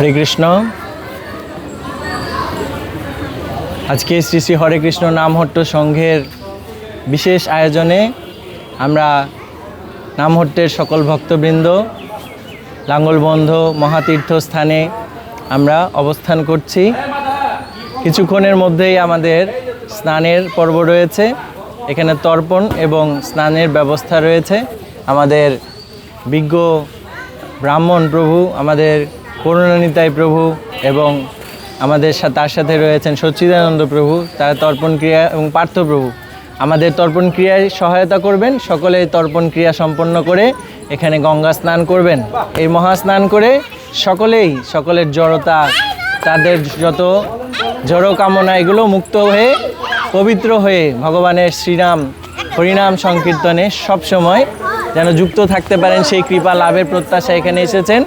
হরে কৃষ্ণ। আজকে শ্রী শ্রী হরে কৃষ্ণ নামহট্ট সংঘের বিশেষ আয়োজনে আমরা নামহট্টের সকল ভক্তবৃন্দ লাঙ্গলবন্ধ মহাতীর্থ স্থানে আমরা অবস্থান করছি। কিছুক্ষণের মধ্যেই আমাদের স্নানের পর্ব রয়েছে। এখানে তর্পণ এবং স্নানের ব্যবস্থা রয়েছে। আমাদের বিজ্ঞ ব্রাহ্মণ প্রভু আমাদের করুণানিতাই প্রভু এবং আমাদের তার সাথে রয়েছেন সচ্চিদানন্দ প্রভু, তার তর্পণ ক্রিয়া এবং পার্থ প্রভু। আমাদের তর্পণ ক্রিয়ায় সহায়তা করবেন সকলে তর্পণ ক্রিয়া সম্পন্ন করে এখানে গঙ্গা স্নান করবেন। এই মহা স্নান করে সকলেই, সকলের জড়তা, তাদের যত জড় কামনা, এগুলো মুক্ত হয়ে, পবিত্র হয়ে ভগবানের শ্রীরাম, হরিনাম সংকীর্তনে সবসময় যেন যুক্ত থাকতে পারেন সেই কৃপা লাভের প্রত্যাশা এখানে এসেছেন।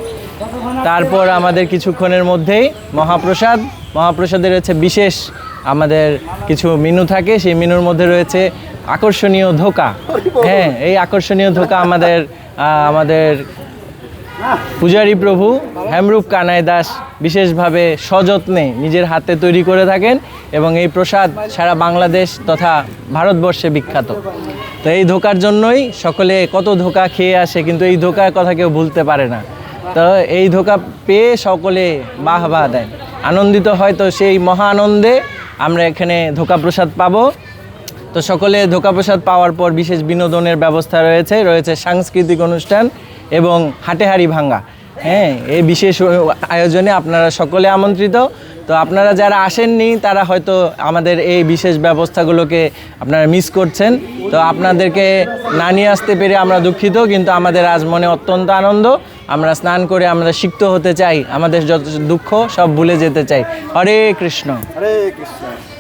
তারপর আমাদের কিছুক্ষণের মধ্যেই মহাপ্রসাদ। মহাপ্রসাদের রয়েছে বিশেষ আমাদের কিছু মেনু থাকে, সেই মেনুর মধ্যে রয়েছে আকর্ষণীয় ধোকা। হ্যাঁ এই আকর্ষণীয় ধোকা আমাদের আমাদের পূজারী প্রভু হেমরূপ কানাই দাস বিশেষভাবে সযত্নে নিজের হাতে তৈরি করে থাকেন এবং এই প্রসাদ সারা বাংলাদেশ তথা ভারতবর্ষে বিখ্যাত। তো এই ধোকার জন্যই সকলে কত ধোকা খেয়ে আসে, কিন্তু এই ধোকার কথা কেউ ভুলতে পারে না। তো এই ধোকা পেয়ে সকলে বাহ বাহ দেয়। আনন্দিত হয় তো সেই মহা আনন্দে আমরা এখানে ধোকা প্রসাদ পাবো। তো সকলে ধোকা প্রসাদ পাওয়ার পর বিশেষ বিনোদনের ব্যবস্থা রয়েছে রয়েছে সাংস্কৃতিক অনুষ্ঠান এবং হাটেহারি ভাঙ্গা। হ্যাঁ এই বিশেষ আয়োজনে আপনারা সকলে আমন্ত্রিত। তো আপনারা যারা আসেননি, তারা হয়তো আমাদের এই বিশেষ ব্যবস্থাগুলোকে আপনারা মিস করছেন। তো আপনাদেরকে না নিয়ে আসতে পেরে আমরা দুঃখিত, কিন্তু আমাদের আজ মনে অত্যন্ত আনন্দ। আমরা স্নান করে আমরা সিক্ত হতে চাই, আমাদের যত দুঃখ সব ভুলে যেতে চাই। হরে কৃষ্ণ। হরে কৃষ্ণ।